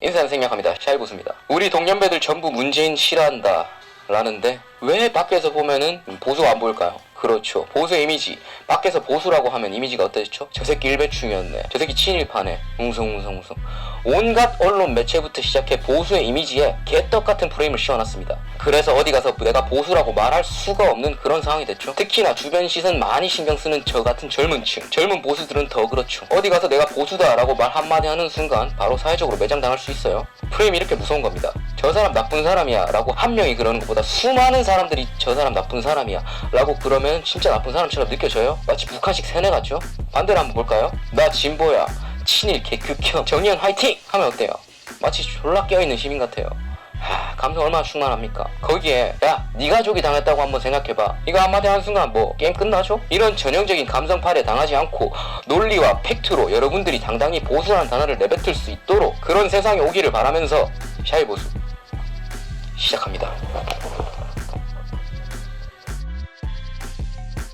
인사는 생략합니다. 샤이보스입니다. 우리 동년배들 전부 문재인 싫어한다. 라는데 왜 밖에서 보면은 보수가 안 보일까요? 그렇죠. 보수의 이미지. 밖에서 보수라고 하면 이미지가 어땠죠? 저 새끼 일배충이었네. 저 새끼 친일파네. 웅성웅성웅성. 온갖 언론 매체부터 시작해 보수의 이미지에 개떡 같은 프레임을 씌워놨습니다. 그래서 어디 가서 내가 보수라고 말할 수가 없는 그런 상황이 됐죠. 특히나 주변 시선 많이 신경 쓰는 저 같은 젊은 층, 젊은 보수들은 더 그렇죠. 어디 가서 내가 보수다라고 말 한마디 하는 순간 바로 사회적으로 매장당할 수 있어요. 프레임이 이렇게 무서운 겁니다. 저 사람 나쁜 사람이야 라고 한 명이 그러는 것보다 수많은 사람들이 저 사람 나쁜 사람이야 라고 그러면 진짜 나쁜 사람처럼 느껴져요? 마치 북한식 세뇌 같죠? 반대로 한번 볼까요? 나 진보야 친일 개극혐 정의연 화이팅! 하면 어때요? 마치 졸라 깨어있는 시민 같아요 하, 감성 얼마나 충만합니까? 거기에 야, 네 가족이 당했다고 한번 생각해봐. 이거 한마디 하는 순간 뭐 게임 끝나죠? 이런 전형적인 감성팔에 당하지 않고 논리와 팩트로 여러분들이 당당히 보수라는 단어를 내뱉을 수 있도록 그런 세상이 오기를 바라면서 샤이 보수 시작합니다.